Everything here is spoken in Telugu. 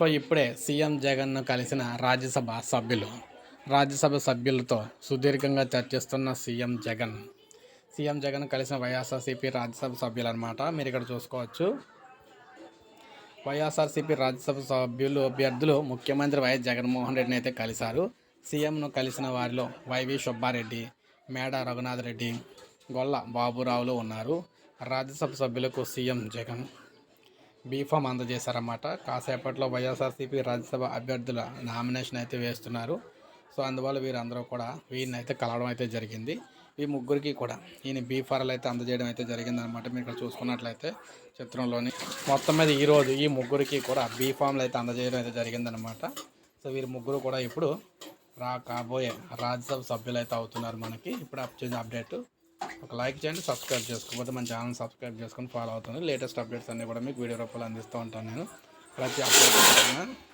సో ఇప్పుడే సీఎం జగన్ను కలిసిన రాజ్యసభ సభ్యులు రాజ్యసభ సభ్యులతో సుదీర్ఘంగా చర్చిస్తున్న సీఎం జగన్. సీఎం జగన్ కలిసిన వైఎస్ఆర్సీపీ రాజ్యసభ సభ్యులు అనమాట మీరు ఇక్కడ చూసుకోవచ్చు. వైఎస్ఆర్సీపీ రాజ్యసభ సభ్యులు అభ్యర్థులు ముఖ్యమంత్రి వైఎస్ జగన్మోహన్ రెడ్డిని అయితే కలిశారు. సీఎంను కలిసిన వారిలో వైవి సుబ్బారెడ్డి మేడ రఘునాథ్ రెడ్డి గొల్ల బాబురావులు ఉన్నారు. రాజ్యసభ సభ్యులకు సీఎం జగన్. బీఫామ్ అందజేశారన్నమాట. కాసేపట్లో వైఎస్ఆర్సీపీ రాజ్యసభ అభ్యర్థుల నామినేషన్ అయితే వేస్తున్నారు. సో అందువల్ల వీరందరూ కూడా వీరిని అయితే కలవడం అయితే జరిగింది. ఈ ముగ్గురికి కూడా ఈయన బీఫార్లు అయితే అందజేయడం అయితే జరిగిందనమాట మీరు ఇక్కడ చూసుకున్నట్లయితే చిత్రంలోని మొత్తం మీద ఈరోజు ఈ ముగ్గురికి కూడా బీఫామ్లు అయితే అందజేయడం అయితే జరిగిందనమాట సో వీరి ముగ్గురు కూడా ఇప్పుడు రా కాబోయే రాజ్యసభ సభ్యులు అయితే అవుతున్నారు మనకి. ఇప్పుడు వచ్చిన అప్డేట్. ఒక లైక్ చేయండి సబ్స్క్రైబ్ చేసుకోకపోతే మన ఛానల్ సబ్స్క్రైబ్ చేసుకొని ఫాలో అవుతుంది. లేటెస్ట్ అప్డేట్స్ అన్నీ కూడా మీకు వీడియో రూపంలో అందిస్తూ ఉంటాను నేను. ప్రతి అప్డేట్